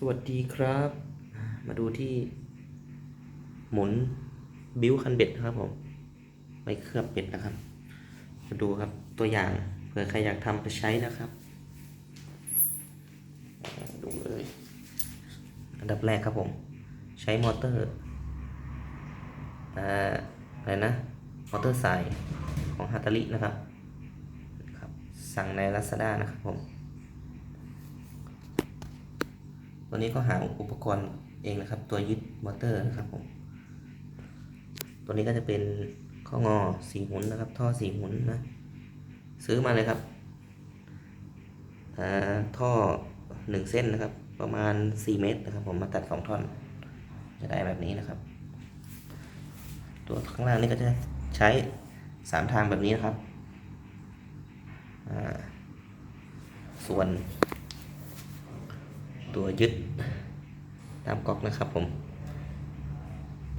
สวัสดีครับ มาดูที่ หมุนบิวคันเบ็ดครับผมไปเคลือบเป็ดนะครับ มาดูครับตัวอย่างเผื่อใครอยากทำไปใช้นะครับ ดูเลย อันดับแรกครับผม ใช้มอเตอร์อ่าอะไรนะ มอเตอร์สายของฮัตตารินะครับครับ สั่งใน Lazada นะครับผม ตัวนี้ก็หาอุปกรณ์เองนะครับ ตัวยึดมอเตอร์นะครับผมตัวนี้ก็จะเป็นข้องอสี่หุนนะครับ ท่อสี่หุนนะซื้อมาเลยครับท่อหนึ่งเส้นนะครับ ประมาณสี่เมตรนะครับ ผมมาตัดสองท่อน จะได้แบบนี้นะครับ ตัวข้างล่างนี่ก็จะใช้สามทางแบบนี้นะครับส่วน ตัวยึดตามก๊อกนะครับผม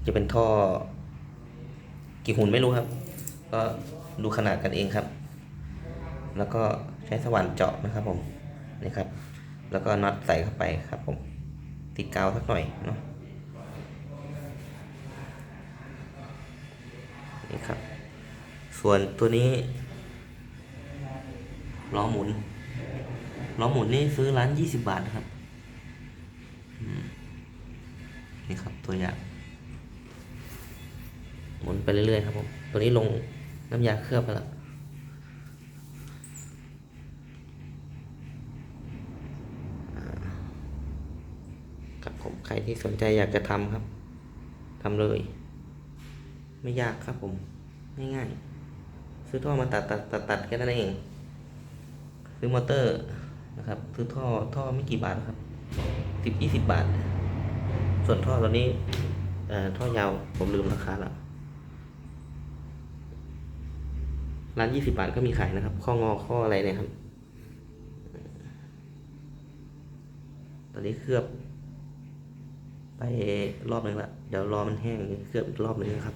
จะเป็นท่อ กี่หุ่นไม่รู้ครับ ก็ดูขนาดกันเองครับ แล้วก็ใช้สว่านเจาะนะครับผมนี่ครับ แล้วก็น็อตใส่เข้าไปครับผม ติดกาวสักหน่อยเนาะนี่ครับ ส่วนตัวนี้ล้อหมุนล้อหมุนนี่ซื้อร้านยี่สิบบาทนะครับอืม นี่ครับตัวอย่างหมุนไปเรื่อยๆครับผมตัวนี้ลงน้ำยาเคลือบไปแล้วครับผมใครที่สนใจอยากจะทำครับทำเลย ไม่ยากครับผมง่ายๆซื้อท่อมาตัดตัดตัดตัดแค่นั้นเองซื้อมอเตอร์นะครับซื้อท่อท่อไม่กี่บาทครับสิบยี่สิบบาท ส่วนท่อตัวนี้ท่อยาวผมลืมราคาแล้วร้านยี่สิบาทก็มีขายนะครับ ข้องอข้ออะไรเนี่ยครับ ตอนนี้เคลือบ ไปรอบหนึ่งละเดี๋ยวรอมันแห้งเคลือบอีกรอบหนึ่งนะครับ